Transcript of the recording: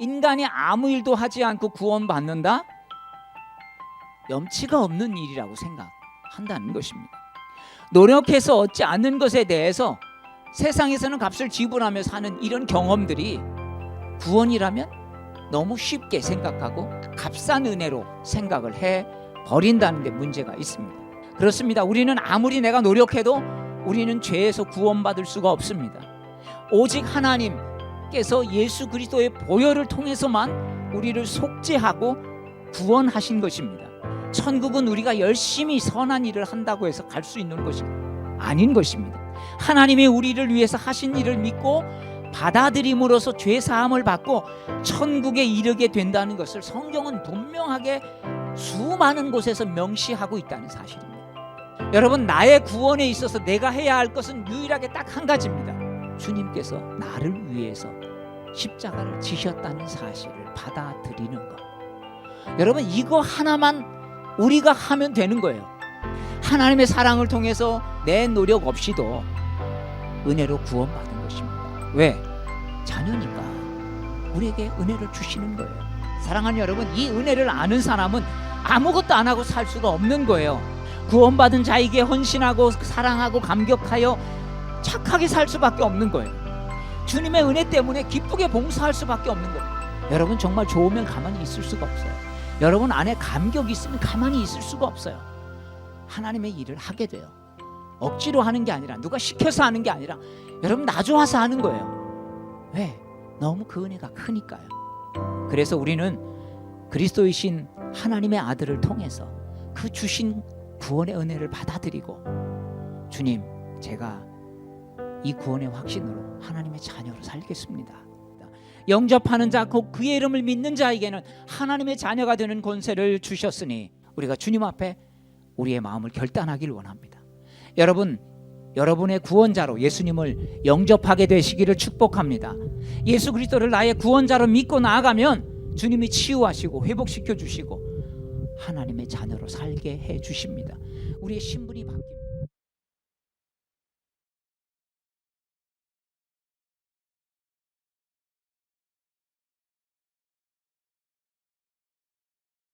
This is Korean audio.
인간이 아무 일도 하지 않고 구원받는다? 염치가 없는 일이라고 생각한다는 것입니다. 노력해서 얻지 않는 것에 대해서 세상에서는 값을 지불하며 사는 이런 경험들이 구원이라면 너무 쉽게 생각하고 값싼 은혜로 생각을 해 버린다는 데 문제가 있습니다. 그렇습니다. 우리는 아무리 내가 노력해도 우리는 죄에서 구원받을 수가 없습니다. 오직 하나님 께서 예수 그리스도의 보혈을 통해서만 우리를 속죄하고 구원하신 것입니다. 천국은 우리가 열심히 선한 일을 한다고 해서 갈 수 있는 것이 아닌 것입니다. 하나님이 우리를 위해서 하신 일을 믿고 받아들임으로써 죄 사함을 받고 천국에 이르게 된다는 것을 성경은 분명하게 수많은 곳에서 명시하고 있다는 사실입니다. 여러분 나의 구원에 있어서 내가 해야 할 것은 유일하게 딱 한 가지입니다. 주님께서 나를 위해서 십자가를 지셨다는 사실을 받아들이는 것. 여러분 이거 하나만 우리가 하면 되는 거예요. 하나님의 사랑을 통해서 내 노력 없이도 은혜로 구원받은 것입니다. 왜? 자녀니까 우리에게 은혜를 주시는 거예요. 사랑하는 여러분, 이 은혜를 아는 사람은 아무것도 안 하고 살 수가 없는 거예요. 구원받은 자에게 헌신하고 사랑하고 감격하여 착하게 살 수밖에 없는 거예요. 주님의 은혜 때문에 기쁘게 봉사할 수밖에 없는 거예요. 여러분 정말 좋으면 가만히 있을 수가 없어요. 여러분 안에 감격이 있으면 가만히 있을 수가 없어요. 하나님의 일을 하게 돼요. 억지로 하는 게 아니라 누가 시켜서 하는 게 아니라 여러분 나 좋아서 하는 거예요. 왜? 너무 그 은혜가 크니까요. 그래서 우리는 그리스도이신 하나님의 아들을 통해서 그 주신 구원의 은혜를 받아들이고 주님 제가 이 구원의 확신으로 하나님의 자녀로 살겠습니다. 영접하는 자, 곧 그의 이름을 믿는 자에게는 하나님의 자녀가 되는 권세를 주셨으니 우리가 주님 앞에 우리의 마음을 결단하길 원합니다. 여러분, 여러분의 구원자로 예수님을 영접하게 되시기를 축복합니다. 예수 그리스도를 나의 구원자로 믿고 나아가면 주님이 치유하시고 회복시켜 주시고 하나님의 자녀로 살게 해 주십니다. 우리의 신분이 바뀝니다.